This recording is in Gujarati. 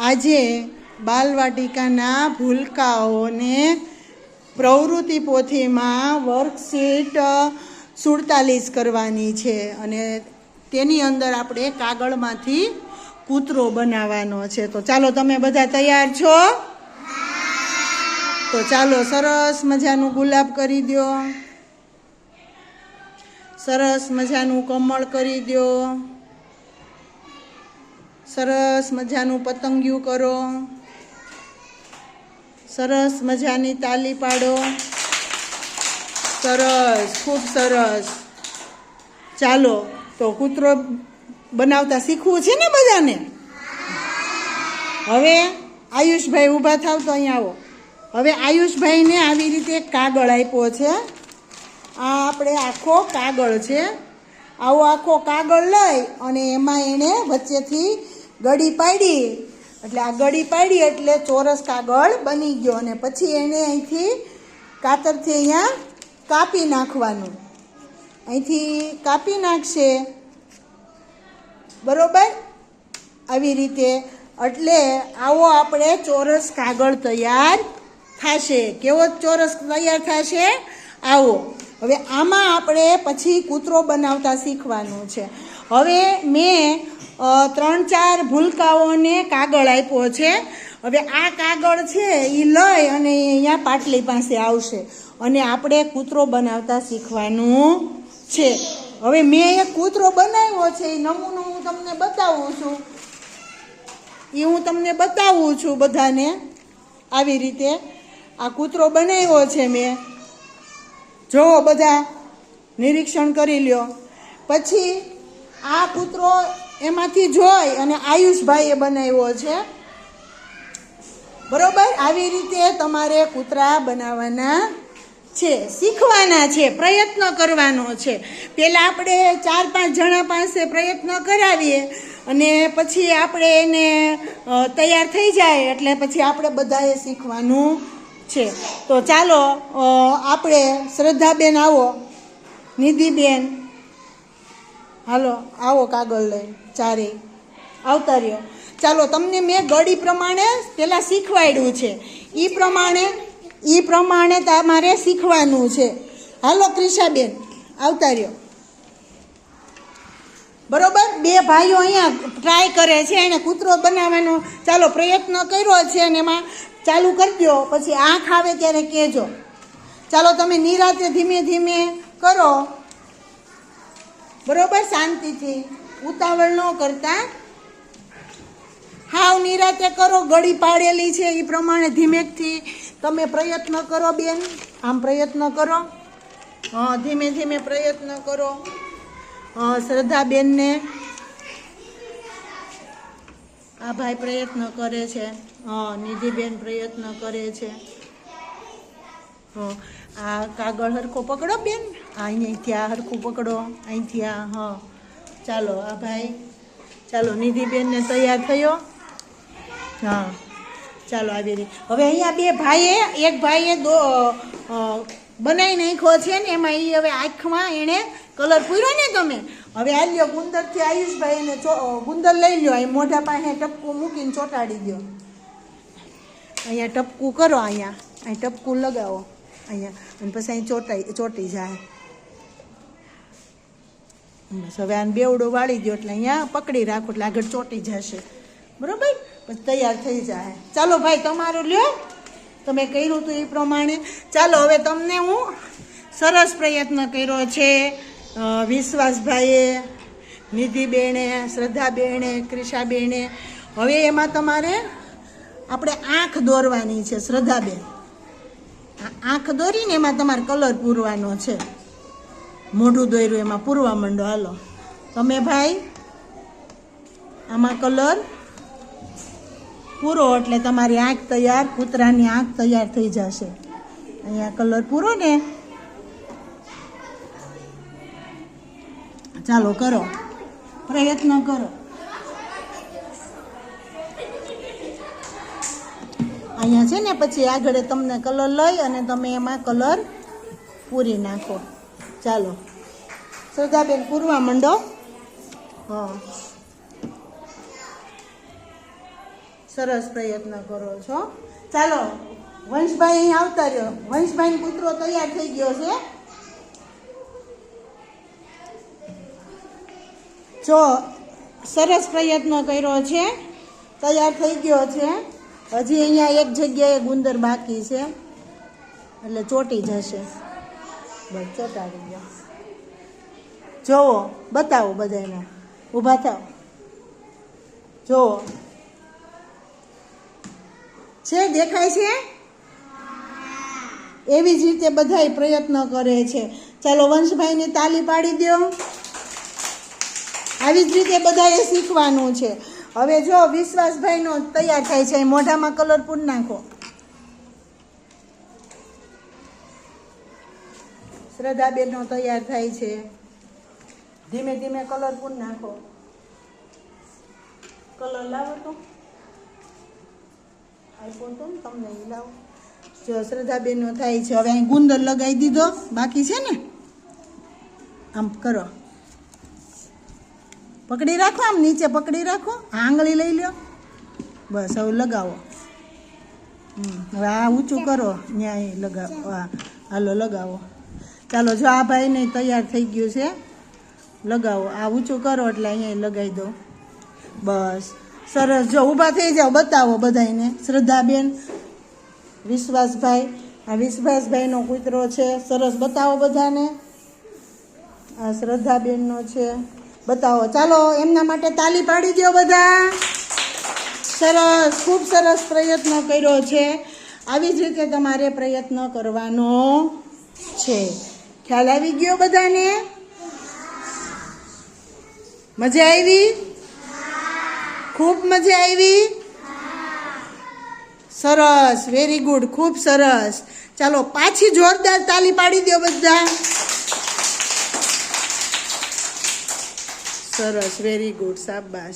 આજે બાલવાટિકાના ભૂલકાઓને પ્રવૃત્તિ પોથીમાં વર્કશીટ સુડતાલીસ કરવાની છે અને તેની અંદર આપણે કાગળમાંથી કૂતરો બનાવવાનો છે. તો ચાલો તમે બધા તૈયાર છો? તો ચાલો સરસ મજાનું ગુલાબ કરી દો. સરસ મજાનું કમળ કરી દો. સરસ મજાનું પતંગિયું કરો. સરસ મજાની તાલી પાડો. સરસ, ખૂબ સરસ. ચાલો, તો કૂતરો બનાવતા શીખવું છે ને બધાને? હવે આયુષભાઈ ઊભા થાવ તો અહીંયા આવો. હવે આયુષભાઈને આવી રીતે કાગળ આપ્યો છે. આ આપણે આખો કાગળ છે. આવો આખો કાગળ લઈ અને એમાં એણે વચ્ચેથી ગળી પાડી. એટલે આ ગળી પાડી એટલે ચોરસ કાગળ બની ગયો અને પછી એણે અહીંથી કાતરથી અહીંયા કાપી નાખવાનું. અહીંથી કાપી નાખશે. બરોબર? આવી રીતે. એટલે આવો આપણે ચોરસ કાગળ તૈયાર થશે. કેવો ચોરસ તૈયાર થશે? આવો. હવે આમાં આપણે પછી કૂતરો બનાવતા શીખવાનું છે. હવે મેં ત્રણ ચાર ભૂલકાઓને કાગળ આપ્યો છે. હવે આ કાગળ છે એ લઈ અને અહીંયા પાટલી પાસે આવશે. અને આપણે કૂતરો બનાવતા શીખવાનું છે. હવે મેં એક કૂતરો બનાવ્યો છે એ નમૂનો હું તમને બતાવું છું. એ હું તમને બતાવું છું બધાને આવી રીતે. આ કૂતરો બનાવ્યો છે મેં. જોવો બધા નિરીક્ષણ કરી લ્યો. પછી આ કૂતરો એમાંથી જોઈ અને આયુષભાઈએ બનાવ્યો છે. બરોબર? આવી રીતે તમારે કૂતરા બનાવવાના છે, શીખવાના છે, પ્રયત્ન કરવાનો છે. પહેલાં આપણે ચાર પાંચ જણા પાસે પ્રયત્ન કરાવીએ અને પછી આપણે એને તૈયાર થઈ જાય એટલે પછી આપણે બધાએ શીખવાનું છે. તો ચાલો આપણે શ્રદ્ધાબેન આવો. નિધિબેન. હાલો, આવો કાગળ લઈ, ચારે. આવતા રહ્યો. ચાલો, તમને મેં ગળી પ્રમાણે પહેલાં શીખવાડ્યું છે. એ પ્રમાણે એ પ્રમાણે તમારે શીખવાનું છે. હાલો, ક્રિષાબેન, આવતા રહ્યો. બરોબર? બે ભાઈઓ અહીંયા ટ્રાય કરે છે, એને કૂતરો બનાવવાનો. ચાલો, પ્રયત્ન કર્યો છે અને એમાં ચાલુ કરી દો પછી આંખ આવે ત્યારે કહેજો. ચાલો, તમે નિરાતે ધીમે ધીમે કરો. બરોબર શાંતિથી ઉતાવળ ન કરતા. હાવ નિરાતે કરો, ગળી પાડેલી છે એ પ્રમાણે ધીમેકથી. તમે પ્રયત્ન કરો બેન, આમ પ્રયત્ન કરો. હા ધીમે ધીમે પ્રયત્ન કરો. શ્રદ્ધાબેનને આ ભાઈ પ્રયત્ન કરે છે. હા નિધિબેન પ્રયત્ન કરે છે. હં આ કાગળ હરખો પકડો બેન. આ અહીંયાથી આ હરખું પકડો. અહીંથી આ, હા. ચાલો, આ ભાઈ. ચાલો, નિધિબેનને તૈયાર થયો. હા. ચાલો, આવી રીતે. હવે અહીંયા બે ભાઈએ, એક ભાઈએ દો બનાવી નાખ્યો છે ને, એમાં એ હવે આંખમાં એણે કલર પૂર્યો ને તમે? હવે આ લ્યો, ગુંદરથી આયુષભાઈ એને ચો ગુંદર લઈ લ્યો. અહીં મોઢા પાસે ટપકું મૂકીને ચોંટાડી દો અહીંયા ટપકું કરો અહીંયા. અહીં ટપકું લગાવો. અહીંયા. અને પછી અહીં ચોટાઈ, ચોંટી જાય. બસ હવે આને બેવડો વાળી દો એટલે અહીંયા પકડી રાખો એટલે આગળ ચોટી જશે. બરાબર? પછી તૈયાર થઈ જાય. ચાલો ભાઈ, તમારું લ્યો. તમે કર્યું હતું એ પ્રમાણે. ચાલો, હવે તમને હું સરસ પ્રયત્ન કર્યો છે. વિશ્વાસભાઈએ, નિધિબેને, શ્રદ્ધાબેને, ક્રિષાબેને. હવે એમાં તમારે આપણે આંખ દોરવાની છે, શ્રદ્ધાબેન. આંખ દોરીને એમાં તમારે કલર પૂરવાનો છે. મોઢું દોર્યું એમાં પૂરવા માંડો, હાલો. તમે ભાઈ, આમાં કલર પૂરો, એટલે તમારી આંખ તૈયાર, કૂતરાની આંખ તૈયાર થઈ જશે. અહીંયા કલર પૂરો ને? ચાલો, કરો. પ્રયત્ન કરો. અહીંયા છે ને, પછી આગળ તમને કલર લઈ અને તમે એમાં કલર પૂરી નાખો. ચાલો. શ્રદ્ધાબેન પૂરવા માંડો. હા. સરસ પ્રયત્ન કરો છો. ચાલો, વંશભાઈ અહીં આવતા રહ્યો. વંશભાઈ કૂતરો તૈયાર થઈ ગયો છે. જો, સરસ પ્રયત્ન કર્યો છે. તૈયાર થઈ ગયો છે. હજી અહીંયા એક જગ્યાએ ગુંદર બાકી છે. એટલે ચોટી જશે. બસ ચોટાડી જોવો બતાવો બધાને ઊભા થાવ જોવો છે દેખાય છે? એવી જ રીતે બધાય પ્રયત્ન કરે છે. ચાલો વંશભાઈને તાલી પાડી દો. આવી જ રીતે બધાએ શીખવાનું છે. હવે જો વિશ્વાસભાઈનો તૈયાર થાય છે મોઢામાં કલર પૂર નાખો. શ્રદ્ધાબેનનો તૈયાર થાય છે. ધીમે ધીમે કલર પણ નાખો. કલર લાવો તો. આપ્યો તો ને તમને લાવો. જો શ્રદ્ધાબેનનો થાય છે, હવે અહીં ગુંદર લગાવી દીધો. બાકી છે ને? આમ કરો. પકડી રાખો આમ નીચે પકડી રાખો. આંગળી લઈ લ્યો. બસ, હવે લગાવો. હવે આ ઊંચું કરો. ન્યાય લગાવો. હા, હાલો, લગાવો. ચાલો, જો આ ભાઈને તૈયાર થઈ ગયું છે, લગાવો. આ ઊંચું કરો એટલે અહીંયા લગાવી દો. બસ. સરસ. જો ઊભા થઈ જાઓ, બતાવો બધાને શ્રદ્ધાબેન, વિશ્વાસભાઈ. આ વિશ્વાસભાઈનો કૂતરો છે. સરસ. બતાવો બધાને. આ શ્રદ્ધાબેનનો છે. બતાવો. ચાલો, એમના માટે તાલી પાડી દો બધા. સરસ. ખૂબ સરસ પ્રયત્ન કર્યો છે. આવી જ રીતે તમારે પ્રયત્ન કરવાનો છે. ખ્યાલ આવી ગયો બધાને? મજા આવી? ખૂબ મજા આવી? સરસ વેરી ગુડ ખૂબ સરસ. ચાલો, પાછી જોરદાર તાલી પાડી દો બધા. સરસ વેરી ગુડ શાબાશ.